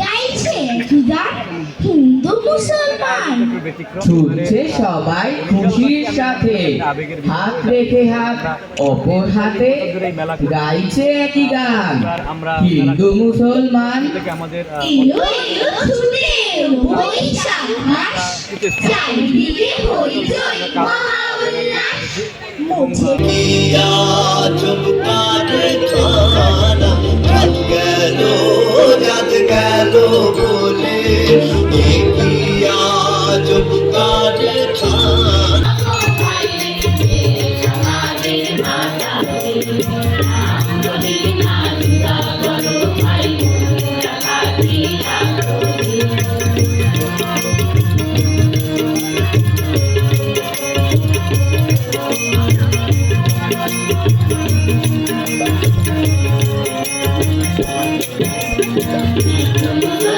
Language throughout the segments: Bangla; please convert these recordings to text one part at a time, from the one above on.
গাইছে গান হিন্দু মুসলমান। ছুটছে সবাই খুশির সাথে। হাত রেখে হাত অপর হাতে। গাইছে একই গান। হিন্দু মুসলমান। এলো এলো ছুটে বৈশাখ মাস চারিদিকে হইচই। todo বলে একিয়া চমকার খানা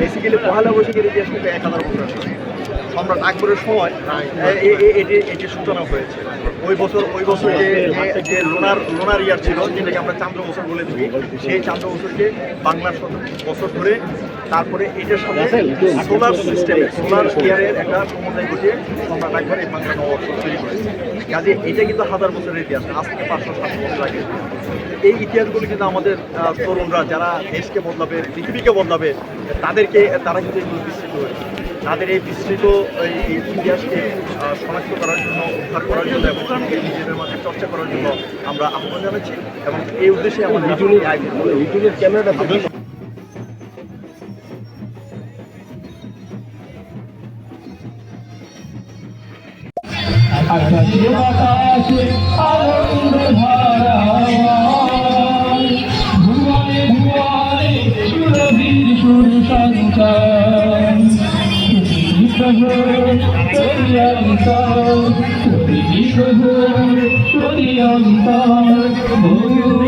বেসিক্যালি পহালা বৈশাখের ইতিহাস কিন্তু এক হাজার সম্রাট আকবরের সময় এটি এটি সূচনা হয়েছে। ওই বছর ওই বছর যে, যে- লোনার লোনার ইয়ার ছিল, যেটাকে আমরা চান্দ্র বছর বলে থাকি সেই চান্দ্র বছরকে বাংলার বছর ধরে তারপরে এটার সাথে সোলার সিস্টেমে সোলার ইয়ারের একটা সমন্বয় ঘটিয়ে সম্রাট আকবর এই বাংলা নববর্ষ তৈরি করেছে। কাজে এটা কিন্তু হাজার বছরের ইতিহাস আজ থেকে পাঁচশো সাতশো বছর আগে। এই ইতিহাসগুলো কিন্তু আমাদের তরুণরা, যারা দেশকে বদলাবে, পৃথিবীকে বদলাবে, তাদেরকে, তারা কিন্তু এগুলো বিস্তৃত তাদের এই বিস্তৃত এই ইতিহাসকে আহ, শনাক্ত করার জন্য উদ্ধার করার জন্য এবং নিজেদের মাঝে চর্চা করার জন্য আমরা আহ্বান জানাচ্ছি এবং এই উদ্দেশ্যে আমাদের ইউটিউবের ক্যামেরাটা আকাশে বাতাসে আনন্দে ভরা তোরি প্রভু তোরি অন্তর